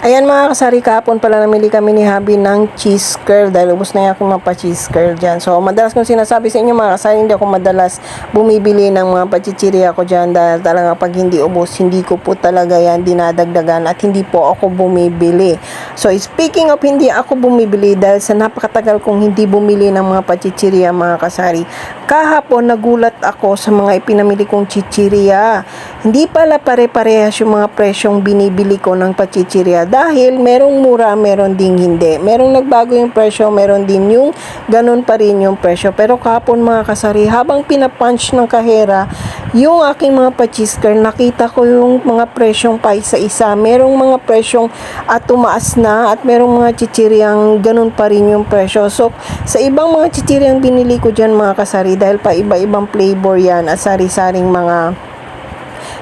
Ayan mga kasari, kahapon pala namili kami ni Habi ng cheese curl dahil ubos na yung akong mga pa-cheese curl dyan. So, madalas kong sinasabi sa inyo mga kasari, hindi ako madalas bumibili ng mga pachichiri ako dyan dahil talaga pag hindi ubos, hindi ko po talaga yan dinadagdagan at hindi po ako bumibili. So, speaking of hindi ako bumibili dahil sa napakatagal kong hindi bumili ng mga pachichiriya mga kasari, kahapon nagulat ako sa mga ipinamili kong chichiriya. Hindi pala pare-parehas yung mga presyong binibili ko ng pachichiriya dahil merong mura, meron ding hindi. Merong nagbago yung presyo, meron din yung ganun pa rin yung presyo. Pero kahapon mga kasari, habang pinapunch ng kahera, yung aking mga pachisker, nakita ko yung mga presyong pa isa-isa. Merong mga presyong at tumaas na at merong mga chichiryang ganun pa rin yung presyo. So, sa ibang mga chichiryang binili ko dyan mga kasari, dahil pa iba-ibang flavor yan at sari-saring mga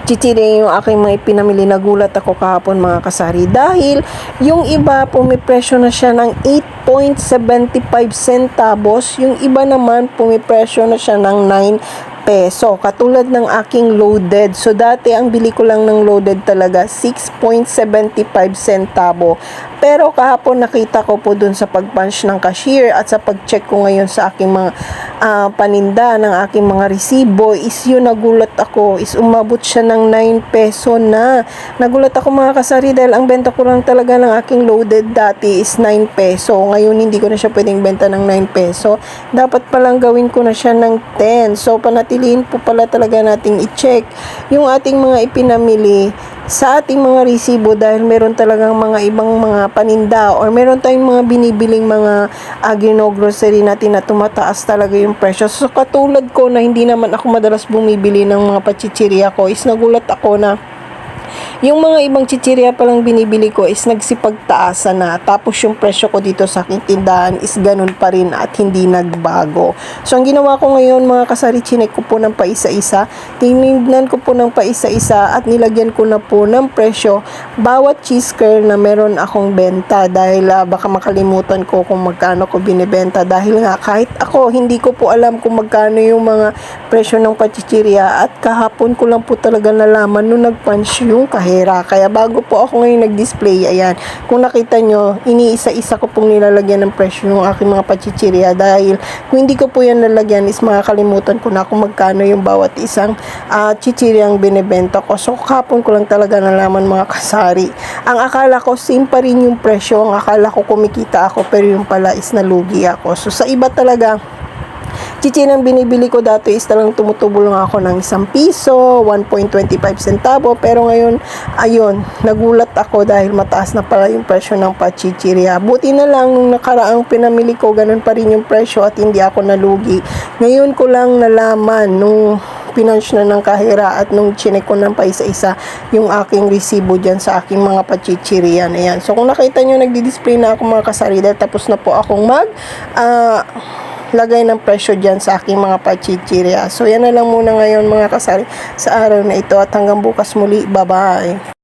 chichiri yung aking mga ipinamili. Nagulat ako kahapon mga kasari dahil yung iba pumipresyo na siya ng 8.75 centavos. Yung iba naman pumipresyo na siya ng 9 peso. Katulad ng aking loaded. So, dati ang bili ko lang ng loaded talaga 6.75 centavo. Pero kahapon nakita ko po dun sa pag-punch ng cashier at sa pag-check ko ngayon sa aking mga ah, paninda ng aking mga resibo is yun nagulat ako is umabot siya ng 9 peso na. Nagulat ako mga kasari dahil ang benta ko lang talaga ng aking loaded dati is 9 peso. Ngayon hindi ko na siya pwedeng benta ng 9 peso. Dapat palang gawin ko na siya ng 10. So panatilihin po pala talaga nating i-check yung ating mga ipinamili sa ating mga resibo dahil meron talagang mga ibang mga paninda or meron tayong mga binibiling mga agino grocery natin na tumataas talaga yung presyo. So katulad ko na hindi naman ako madalas bumibili ng mga pachichirya ko is nagulat ako na yung mga ibang chichirya palang binibili ko is nagsipagtaasan na. Tapos yung presyo ko dito sa aking tindahan is ganun pa rin at hindi nagbago. So ang ginawa ko ngayon mga kasari, chinek ko po ng paisa-isa. Tinignan ko po ng paisa-isa at nilagyan ko na po ng presyo bawat cheese curl na meron akong benta dahil ah, baka makalimutan ko kung magkano ko binibenta dahil nga kahit ako hindi ko po alam kung magkano yung mga presyo ng pachichirya at kahapon ko lang po talaga nalaman nung nag-punch yung kahera. Kaya bago po ako ngayon nag-display, ayan, kung nakita nyo, iniisa-isa ko pong nilalagyan ng presyo yung aking mga pachichirya dahil kung hindi ko po yan nalagyan is makakalimutan ko na kung magkano yung bawat isang uh, chichiryang binibenta ko. So kahapon ko lang talaga nalaman mga kasari. Ang akala ko same pa rin yung presyo, ang akala ko kumikita ako pero yung pala is nalugi ako. So sa iba talaga, Chichinang binibili ko dati is talagang tumutubo lang ako ng isang piso, 1.25 centavo. Pero ngayon, ayun, nagulat ako dahil mataas na pala yung presyo ng pachichirya. Buti na lang nung nakaraang pinamili ko, ganun pa rin yung presyo at hindi ako nalugi. Ngayon ko lang nalaman nung pinunch na ng kahira at nung chinek ko ng paisa-isa yung aking resibo dyan sa aking mga pachichirian. Ayan. So, kung nakita nyo, nagdi-display na ako mga kasari dahil tapos na po akong mag ah lagay ng presyo dyan sa aking mga pachichirya. So, yan na lang muna ngayon mga kasari sa araw na ito at hanggang bukas muli. Bye-bye!